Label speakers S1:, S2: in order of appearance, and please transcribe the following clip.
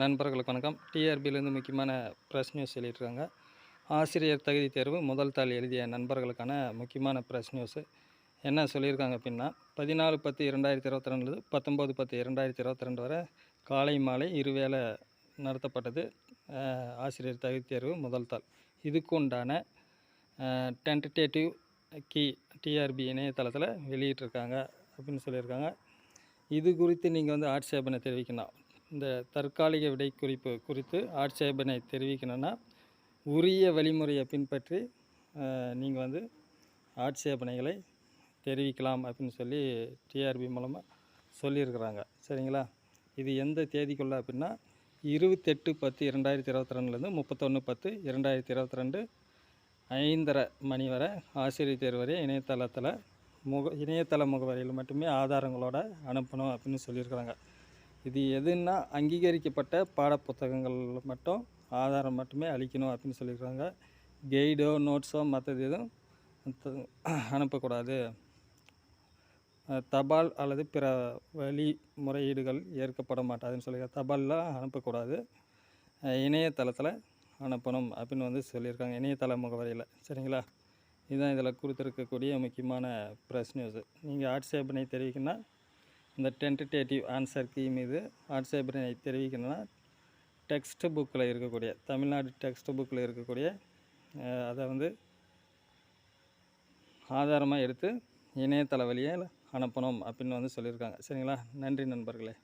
S1: நண்பர்களுக்கு வணக்கம். டிஆர்பியிலேருந்து முக்கியமான ப்ரெஸ் நியூஸ் சொல்லியிருக்காங்க ஆசிரியர் தகுதி தேர்வு முதல் தாள் எழுதிய நண்பர்களுக்கான முக்கியமான ப்ரெஸ் நியூஸு என்ன சொல்லியிருக்காங்க அப்படின்னா பதினாலு பத்து இரண்டாயிரத்தி இருபத்தி ரெண்டு பத்தொம்போது பத்து இரண்டாயிரத்தி இருபத்தி ரெண்டு வரை காலை மாலை இருவேளை நடத்தப்பட்டது ஆசிரியர் தகுதி தேர்வு முதல் தாள். இதுக்கு உண்டான டென்டேட்டிவ் கி டிஆர்பி இணையதளத்தில் வெளியிட்டிருக்காங்க அப்படின்னு சொல்லியிருக்காங்க. இது குறித்து நீங்கள் வந்து ஆட்சேபனை தெரிவிக்கணும். இந்த தற்காலிக விடை குறிப்பு குறித்து ஆட்சேபனை தெரிவிக்கணும்னா உரிய வழிமுறையை பின்பற்றி நீங்கள் வந்து ஆட்சேபனைகளை தெரிவிக்கலாம் அப்படின்னு சொல்லி டிஆர்பி மூலமாக சொல்லியிருக்கிறாங்க. சரிங்களா? இது எந்த தேதிக்குள்ளே அப்படின்னா இருபத்தெட்டு பத்து இரண்டாயிரத்தி இருபத்தி ரெண்டுலேருந்து முப்பத்தொன்று பத்து இரண்டாயிரத்தி இருபத்தி ரெண்டு ஐந்தரை மணி வரை ஆசிரியர் தேர்வு வரை இணையதளத்தில் முக இணையதள முகவரியில் மட்டுமே ஆதாரங்களோடு அனுப்பணும் அப்படின்னு சொல்லியிருக்கிறாங்க. இது எதுன்னா அங்கீகரிக்கப்பட்ட பாடப்புத்தகங்கள் மட்டும் ஆதாரம் மட்டுமே அளிக்கணும் அப்படின்னு சொல்லியிருக்காங்க. கைடோ நோட்ஸோ மற்றது எதுவும் அனுப்பக்கூடாது. தபால் அல்லது பிற வழி முறையீடுகள் ஏற்கப்பட மாட்டாதுன்னு சொல்லி தபால்லாம் அனுப்பக்கூடாது. இணையதளத்தில் அனுப்பணும் அப்படின்னு வந்து சொல்லியிருக்காங்க. இணையதள முகவரியில். சரிங்களா? இதுதான் இதில் கொடுத்துருக்கக்கூடிய முக்கியமான ப்ரெஸ் நியூஸு நீங்கள் ஆட்சேபனை தெரிவிக்கணும்னா இந்த டென்டேட்டிவ் ஆன்சர் கீ மீது வாட்ஸ்அப்பினை தெரிவிக்கணும்னா டெக்ஸ்ட் புக்கில் இருக்கக்கூடிய தமிழ்நாடு டெக்ஸ்ட் புக்கில் இருக்கக்கூடிய அதை வந்து ஆதாரமாக எடுத்து இணையதளவலியாக அனுப்பணும் அப்படின்னு வந்து சொல்லியிருக்காங்க. சரிங்களா? நன்றி நண்பர்களே.